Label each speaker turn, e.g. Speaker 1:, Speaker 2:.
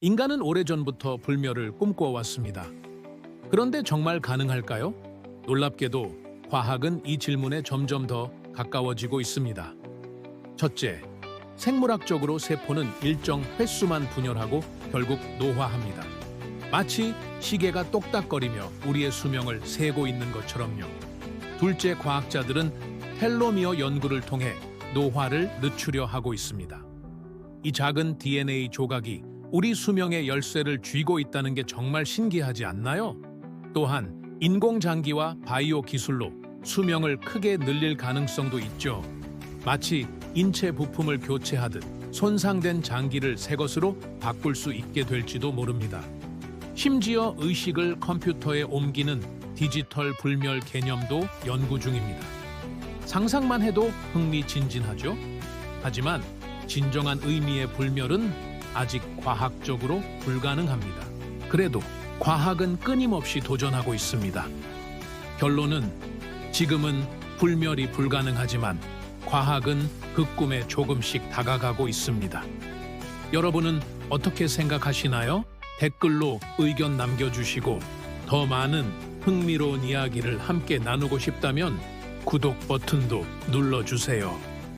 Speaker 1: 인간은 오래전부터 불멸을 꿈꿔왔습니다. 그런데 정말 가능할까요? 놀랍게도 과학은 이 질문에 점점 더 가까워지고 있습니다. 첫째, 생물학적으로 세포는 일정 횟수만 분열하고 결국 노화합니다. 마치 시계가 똑딱거리며 우리의 수명을 세고 있는 것처럼요. 둘째, 과학자들은 텔로미어 연구를 통해 노화를 늦추려 하고 있습니다. 이 작은 DNA 조각이 우리 수명의 열쇠를 쥐고 있다는 게 정말 신기하지 않나요? 또한 인공장기와 바이오 기술로 수명을 크게 늘릴 가능성도 있죠. 마치 인체 부품을 교체하듯 손상된 장기를 새 것으로 바꿀 수 있게 될지도 모릅니다. 심지어 의식을 컴퓨터에 옮기는 디지털 불멸 개념도 연구 중입니다. 상상만 해도 흥미진진하죠? 하지만 진정한 의미의 불멸은 아직 과학적으로 불가능합니다. 그래도 과학은 끊임없이 도전하고 있습니다. 결론은 지금은 불멸이 불가능하지만 과학은 그 꿈에 조금씩 다가가고 있습니다. 여러분은 어떻게 생각하시나요? 댓글로 의견 남겨주시고 더 많은 흥미로운 이야기를 함께 나누고 싶다면 구독 버튼도 눌러주세요.